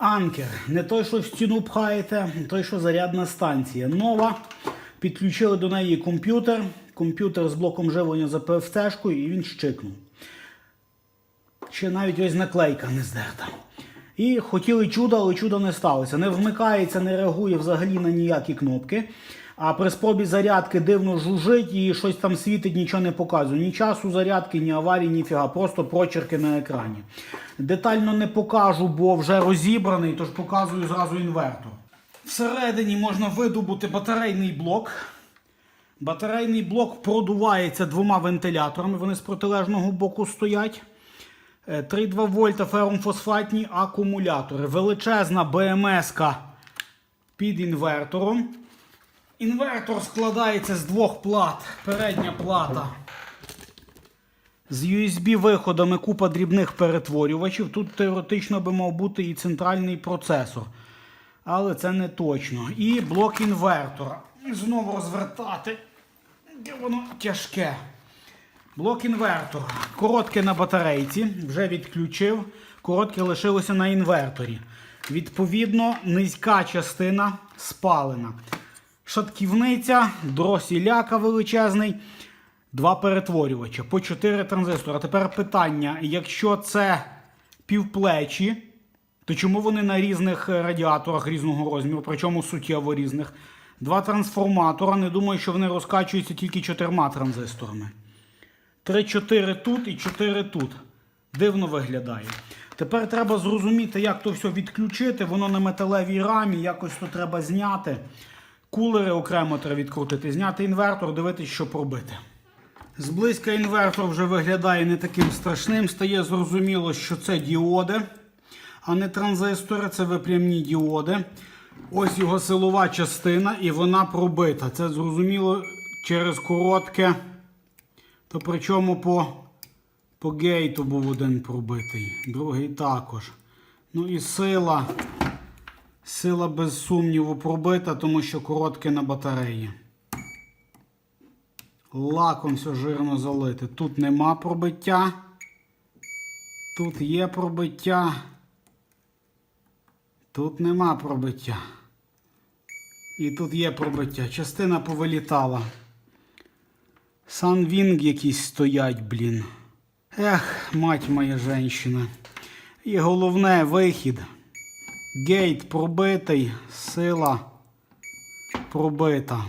Анкер. Не той, що в стіну пхаєте, той, що зарядна станція. Нова. Підключили до неї комп'ютер. Комп'ютер з блоком живлення за PFC-шкою і він щикнув. Ще навіть ось наклейка не здерта. І хотіли чуда, але чуда не сталося. Не вмикається, не реагує взагалі на ніякі кнопки. А при спробі зарядки дивно жужжить і щось там світить, нічого не показує. Ні часу зарядки, ні аварії, ні фіга, просто прочерки на екрані. Детально не покажу, бо вже розібраний, тож показую зразу інвертор. Всередині можна видобути батарейний блок. Батарейний блок продувається двома вентиляторами, вони з протилежного боку стоять. Е, 3,2 вольта ферромфосфатні акумулятори. Величезна БМС під інвертором. Інвертор складається з двох плат. Передня плата з USB-виходами купа дрібних перетворювачів. Тут теоретично би мав бути і центральний процесор. Але це не точно. І блок інвертора. Знову розвертати. Яке Воно тяжке. Блок інвертора. Коротке на батарейці, вже відключив. Коротке лишилося на інверторі. Відповідно, низька частина спалена. Шатківниця, дросіляка величезний, два перетворювача по 4 транзистора. Тепер питання: якщо це півплечі, то чому вони на різних е, радіаторах різного розміру, причому суттєво різних? Два трансформатора. Не думаю, що вони розкачуються тільки чотирма транзисторами. 3-4 тут і 4 тут. Дивно виглядає. Тепер треба зрозуміти, як то все відключити. Воно на металевій рамі, якось то треба зняти. Кулери окремо треба відкрутити, зняти інвертор, дивитися, що пробити. Зблизька інвертор вже виглядає не таким страшним. Стає зрозуміло, що це діоди, а не транзистори, це випрямні діоди. Ось його силова частина, і вона пробита. Це зрозуміло через коротке. То причому по, по гейту був один пробитий, другий також. Ну і сила. Сила без сумніву пробита, тому що коротке на батареї. Лаком все жирно залите. Тут нема пробиття. Тут є пробиття. Тут нема пробиття. І тут є пробиття. Частина повилітала. Санвінг якісь стоять, блін. Ех, мать моя женщина. І головне вихід. Гейт пробитий, сила пробита.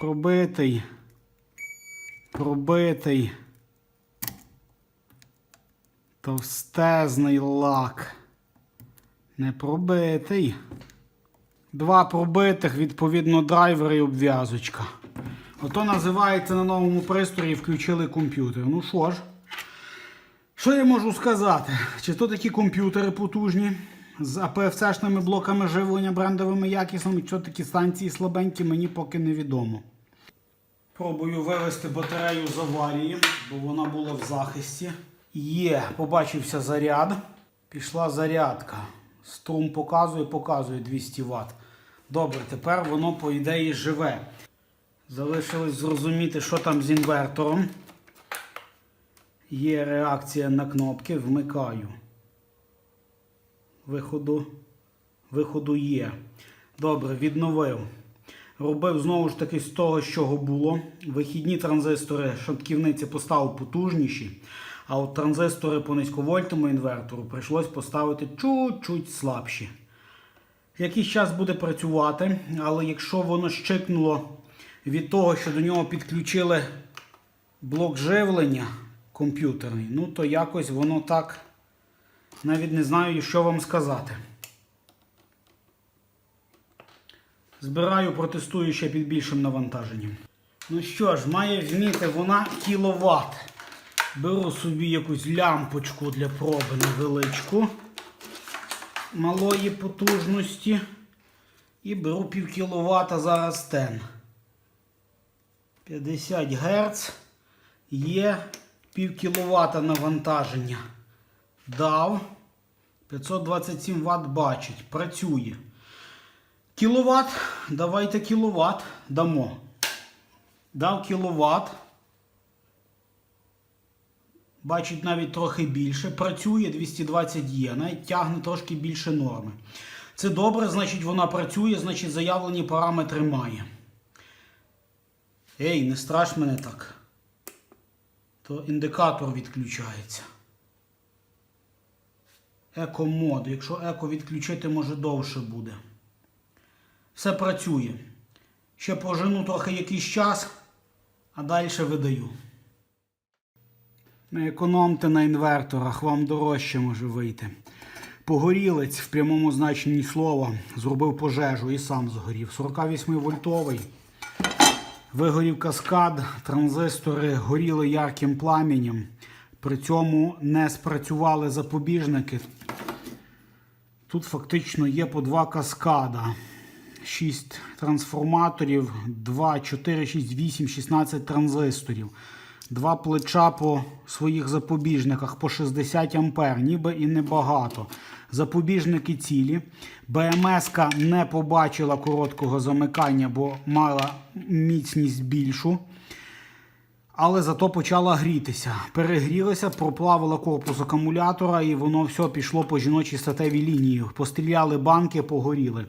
Пробитий. Пробитий. Товстезний лак. Не пробитий. Два пробитих, відповідно, драйвер і обв'язочка. Ото називається на новому пристрої включили комп'ютер. Ну що ж, що я можу сказати? Чи то такі комп'ютери потужні з APFC-шними блоками живлення брендовими якісними, чи то такі станції слабенькі, мені поки невідомо. Пробую вивести батарею з аварії, бо вона була в захисті. Є, побачився заряд. Пішла зарядка. Струм показує, показує 200 Вт. Добре, тепер воно, по ідеї, живе. Залишилось зрозуміти, що там з інвертором. Є реакція на кнопки, вмикаю. Виходу, виходу є. Добре, відновив. Робив знову ж таки з того, з чого було. Вихідні транзистори шатківниці поставив потужніші. А от транзистори по низьковольтному інвертору прийшлось поставити чуть-чуть слабші. Якийсь час буде працювати, але якщо воно щикнуло від того, що до нього підключили блок живлення комп'ютерний, ну то якось воно так навіть не знаю, що вам сказати. Збираю, протестую ще під більшим навантаженням. Ну що ж, має вміти вона кіловат. Беру собі якусь лямпочку для проби невеличку малої потужності. І беру пів кіловата зараз тен. 50 Гц. Є пів кіловата навантаження. Дав. 527 Вт бачить. Працює. Кіловат. Давайте кіловат дамо. Дав кіловат. Бачить навіть трохи більше. Працює 220 є, навіть тягне трошки більше норми. Це добре, значить вона працює, значить заявлені параметри має. Ей, не страш мене так. То індикатор відключається. Еко-мод. Якщо еко відключити, може довше буде. Все працює. Ще пожену трохи якийсь час, а далі видаю. Не економте на інверторах, вам дорожче може вийти. Погорілець в прямому значенні слова зробив пожежу і сам згорів. 48 вольтовий. Вигорів каскад, транзистори горіли ярким пламенем. При цьому не спрацювали запобіжники. Тут фактично є по два каскада. 6 трансформаторів, 2, 4, 6, 8, 16 транзисторів. Два плеча по своїх запобіжниках по 60 ампер, ніби і небагато. Запобіжники цілі. БМС не побачила короткого замикання, бо мала міцність більшу. Але зато почала грітися. Перегрілася, проплавила корпус акумулятора, і воно все пішло по жіночій статевій лінії. Постріляли банки, погоріли.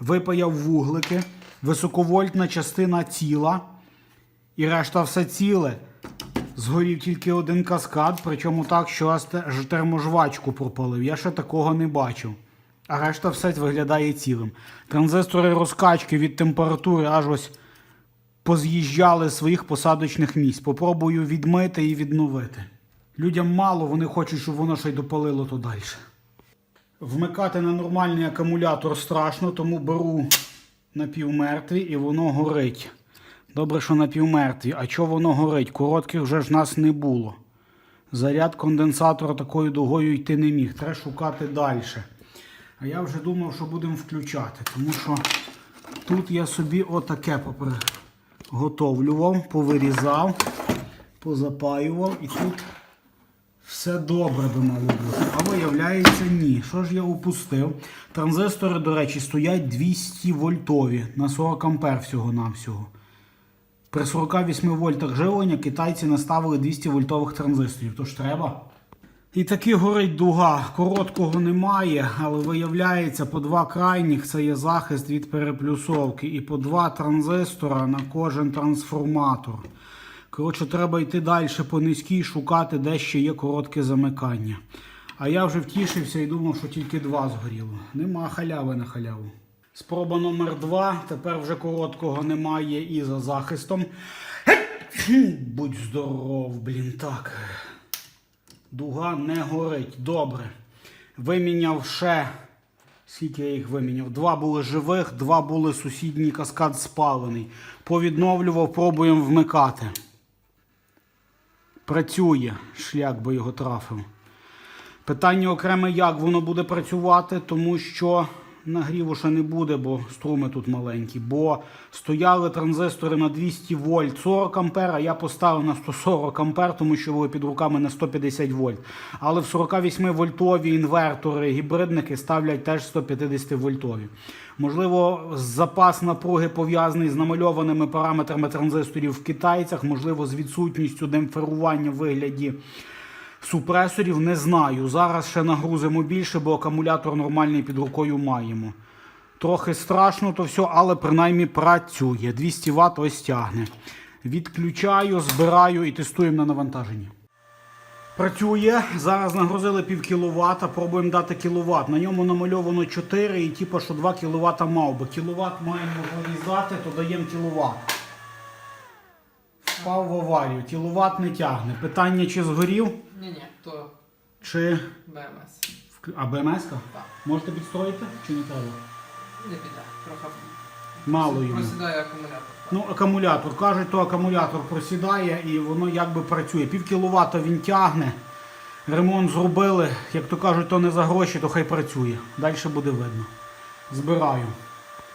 Випаяв вуглики, високовольтна частина ціла, і решта все ціле. Згорів тільки один каскад, причому так, що аж терможвачку пропалив. Я ще такого не бачив. А решта все виглядає цілим. Транзистори розкачки від температури аж ось поз'їжджали своїх посадочних місць. Попробую відмити і відновити. Людям мало, вони хочуть, щоб воно ще й допалило то далі. Вмикати на нормальний акумулятор страшно, тому беру напівмертві і воно горить. Добре, що напівмертві. А чого воно горить? Коротких вже ж нас не було. Заряд конденсатора такою дугою йти не міг. Треба шукати далі. А я вже думав, що будемо включати, тому що тут я собі отаке поприготовлював, повирізав, позапаював і тут все добре би мало бути. А виявляється, ні. Що ж я упустив? Транзистори, до речі, стоять 200 вольтові на 40 ампер всього-навсього. При 48 вольтах живлення китайці наставили 200 вольтових транзисторів. Тож треба. І таки горить дуга. Короткого немає, але виявляється, по два крайніх це є захист від переплюсовки. І по два транзистора на кожен трансформатор. Коротше, треба йти далі по низькій, шукати, де ще є коротке замикання. А я вже втішився і думав, що тільки два згоріло. Нема халяви на халяву. Спроба номер два. Тепер вже короткого немає і за захистом. Будь здоров, блін, так. Дуга не горить. Добре. Виміняв ще. Скільки я їх виміняв? Два були живих, два були сусідній каскад спалений. Повідновлював, пробуємо вмикати. Працює. Шлях би його трафив. Питання окреме, як воно буде працювати, тому що нагріву ще не буде, бо струми тут маленькі. Бо стояли транзистори на 200 вольт 40 ампер, а я поставив на 140 ампер, тому що були під руками на 150 вольт. Але в 48 вольтові інвертори, гібридники ставлять теж 150 вольтові. Можливо, запас напруги пов'язаний з намальованими параметрами транзисторів в китайцях, можливо, з відсутністю демпферування в вигляді супресорів не знаю. Зараз ще нагрузимо більше, бо акумулятор нормальний під рукою маємо. Трохи страшно то все, але принаймні працює. 200 Вт ось тягне. Відключаю, збираю і тестуємо на навантаженні. Працює. Зараз нагрузили пів кіловата, пробуємо дати кіловат. На ньому намальовано 4 і типу, що 2 кВт мав би. Кіловат маємо вирізати, то даємо кіловат. Впав в аварію. Кіловат не тягне. Питання, чи згорів, Ні, ні, то чи. БМС. вк- А БМС? -ка? Так. Можете підстроїти чи не треба? Не піде. Трохи Мало йому. просідає акумулятор. Ну, акумулятор. Кажуть, то акумулятор просідає і воно якби працює. Пів кіловата він тягне. Ремонт зробили. Як то кажуть, то не за гроші, то хай працює. Далі буде видно. Збираю.